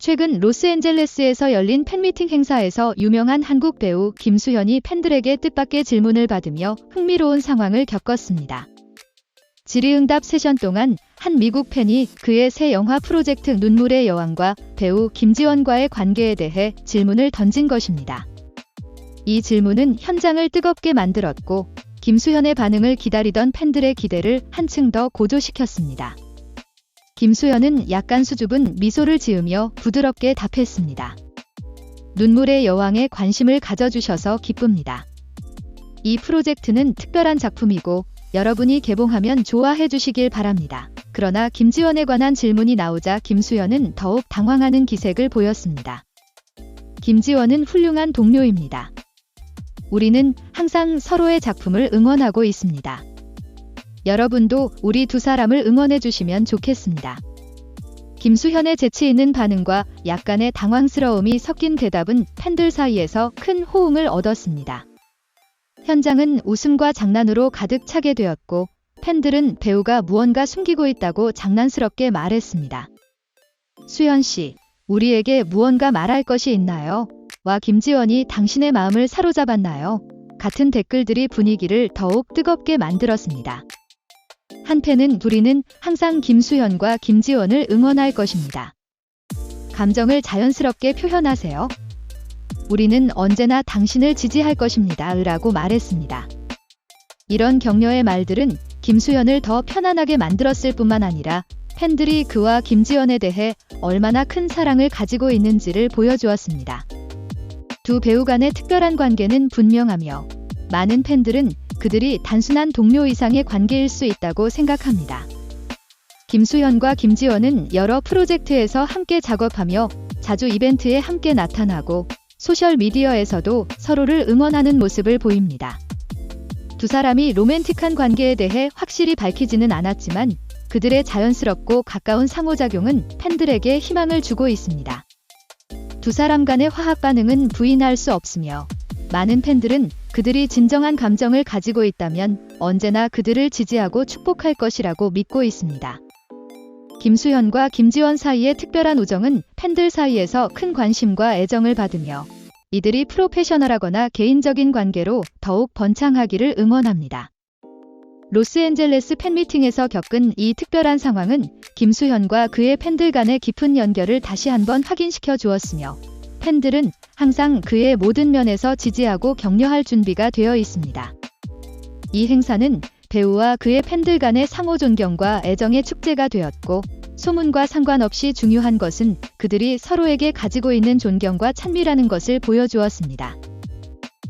최근 로스앤젤레스에서 열린 팬미팅 행사에서 유명한 한국 배우 김수현이 팬들에게 뜻밖의 질문을 받으며 흥미로운 상황을 겪었습니다. 질의응답 세션 동안 한 미국 팬이 그의 새 영화 프로젝트 눈물의 여왕과 배우 김지원과의 관계에 대해 질문을 던진 것입니다. 이 질문은 현장을 뜨겁게 만들었고 김수현의 반응을 기다리던 팬들의 기대를 한층 더 고조시켰습니다. 김수현은 약간 수줍은 미소를 지으며 부드럽게 답했습니다. 눈물의 여왕에 관심을 가져주셔서 기쁩니다. 이 프로젝트는 특별한 작품이고 여러분이 개봉하면 좋아해 주시길 바랍니다. 그러나 김지원에 관한 질문이 나오자 김수현은 더욱 당황하는 기색을 보였습니다. 김지원은 훌륭한 동료입니다. 우리는 항상 서로의 작품을 응원하고 있습니다. 여러분도 우리 두 사람을 응원해 주시면 좋겠습니다. 김수현의 재치 있는 반응과 약간의 당황스러움이 섞인 대답은 팬들 사이에서 큰 호응을 얻었습니다. 현장은 웃음과 장난으로 가득 차게 되었고 팬들은 배우가 무언가 숨기고 있다고 장난스럽게 말했습니다. 수현 씨, 우리에게 무언가 말할 것이 있나요? 와 김지원이 당신의 마음을 사로잡았나요? 같은 댓글들이 분위기를 더욱 뜨겁게 만들었습니다. 한팬은 우리는 항상 김수현과 김지원을 응원할 것입니다. 감정을 자연스럽게 표현하세요. 우리는 언제나 당신을 지지할 것입니다. 라고 말했습니다. 이런 격려의 말들은 김수현을 더 편안하게 만들었을 뿐만 아니라 팬들이 그와 김지원에 대해 얼마나 큰 사랑을 가지고 있는지를 보여주었습니다. 두 배우 간의 특별한 관계는 분명하며 많은 팬들은 그들이 단순한 동료 이상의 관계일 수 있다고 생각합니다. 김수현과 김지원은 여러 프로젝트에서 함께 작업하며 자주 이벤트에 함께 나타나고 소셜미디어에서도 서로를 응원하는 모습을 보입니다. 두 사람이 로맨틱한 관계에 대해 확실히 밝히지는 않았지만 그들의 자연스럽고 가까운 상호작용은 팬들에게 희망을 주고 있습니다. 두 사람 간의 화합 반응은 부인할 수 없으며 많은 팬들은 그들이 진정한 감정을 가지고 있다면 언제나 그들을 지지하고 축복할 것이라고 믿고 있습니다. 김수현과 김지원 사이의 특별한 우정은 팬들 사이에서 큰 관심과 애정을 받으며 이들이 프로페셔널하거나 개인적인 관계로 더욱 번창하기를 응원합니다. 로스앤젤레스 팬미팅에서 겪은 이 특별한 상황은 김수현과 그의 팬들 간의 깊은 연결을 다시 한번 확인시켜 주었으며 팬들은 항상 그의 모든 면에서 지지하고 격려할 준비가 되어 있습니다. 이 행사는 배우와 그의 팬들 간의 상호 존경과 애정의 축제가 되었고 소문과 상관없이 중요한 것은 그들이 서로에게 가지고 있는 존경과 찬미라는 것을 보여주었습니다.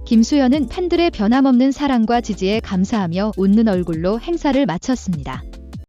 김수현은 팬들의 변함없는 사랑과 지지에 감사하며 웃는 얼굴로 행사를 마쳤습니다.